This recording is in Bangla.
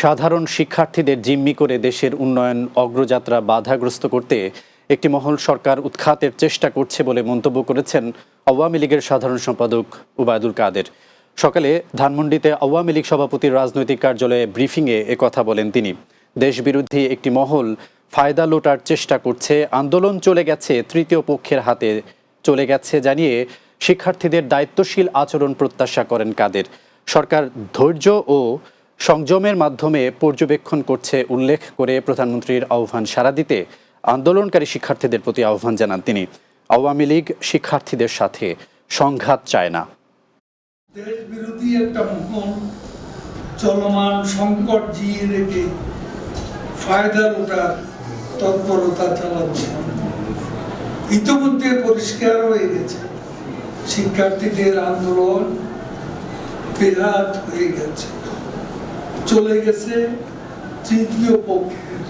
সাধারণ শিক্ষার্থীদের জিম্মি করে দেশের উন্নয়ন অগ্রযাত্রা বাধাগ্রস্ত করতে একটি মহল সরকার উৎখাতের চেষ্টা করছে বলে মন্তব্য করেছেন আওয়ামী লীগের সাধারণ সম্পাদক উবায়দুল কাদের। সকালে ধানমন্ডিতে আওয়ামী লীগ সভাপতির রাজনৈতিক কার্যালয়ে ব্রিফিংয়ে একথা বলেন তিনি। দেশবিরোধী একটি মহল ফায়দা লোটার চেষ্টা করছে, আন্দোলন চলে গেছে, তৃতীয় পক্ষের হাতে চলে গেছে জানিয়ে শিক্ষার্থীদের দায়িত্বশীল আচরণ প্রত্যাশা করেন কাদের। সরকার ধৈর্য ও সংযমের মাধ্যমে পর্যবেক্ষণ করছে উল্লেখ করে প্রধানমন্ত্রীর আহ্বান সাড়া দিতে আন্দোলনকারী শিক্ষার্থীদের প্রতি আহ্বান জানান তিনি। আওয়ামী লীগ শিক্ষার্থীদের সাথে সংঘাত চায় না। চলমান সংকট জিয়ে রেখে ফায়দা লোটার তৎপরতা চালাচ্ছে। ইতিমধ্যে পরিষ্কার হয়ে গেছে। শিক্ষার্থীদের আন্দোলন বেহাত হয়ে গেছে। চলে গেছে তৃতীয় পক্ষের।